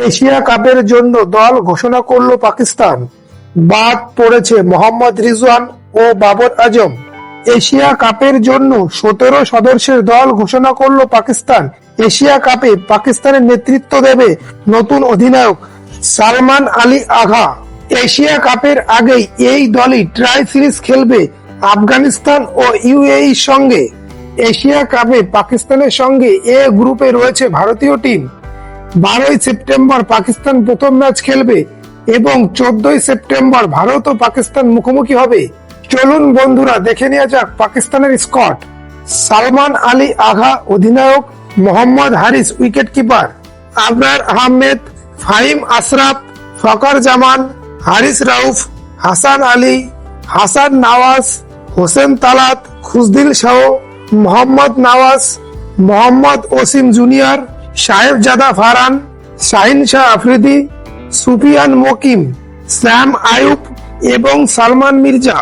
Asia কাপের জন্য দল ঘোষণা করল পাকিস্তান। বাদ পড়েছে মোহাম্মদ রিজওয়ান ও বাবর আজম। এশিয়া কাপের জন্য সতেরো সদস্যের দল ঘোষণা করল পাকিস্তান। এশিয়া কাপে পাকিস্তানের নেতৃত্ব দেবে নতুন অধিনায়ক সালমান আলী আঘা। এশিয়া কাপের আগেই এই দলই ট্রাই সিরিজ খেলবে আফগানিস্তান ও ইউএইর সঙ্গে। এশিয়া কাপে পাকিস্তানের সঙ্গে এ গ্রুপে রয়েছে ভারতীয় টিম। বারোই সেপ্টেম্বর পাকিস্তান প্রথম ম্যাচ খেলবে এবং চোদ্দই সেপ্টেম্বর ভারত ও পাকিস্তান মুখোমুখি হবে। চলুন বন্ধুরা, দেখে নেওয়া যাক পাকিস্তানের স্কট সালমান আলী আঘা অধিনায়ক, Mohammad Haris wicket keeper Abrar Ahmed, Fahim Ashraf Fakhar Zaman, Haris Rauf, Hasan Ali, Hasan Nawaz, Hussain Talat Khushdil Shah, Mohammad Nawaz, Mohammad Wasim junior Sahibzada Farhan Shaheen Shah Afridi Sufiyan Muqeem Saim Ayub এবং সালমান মির্জা।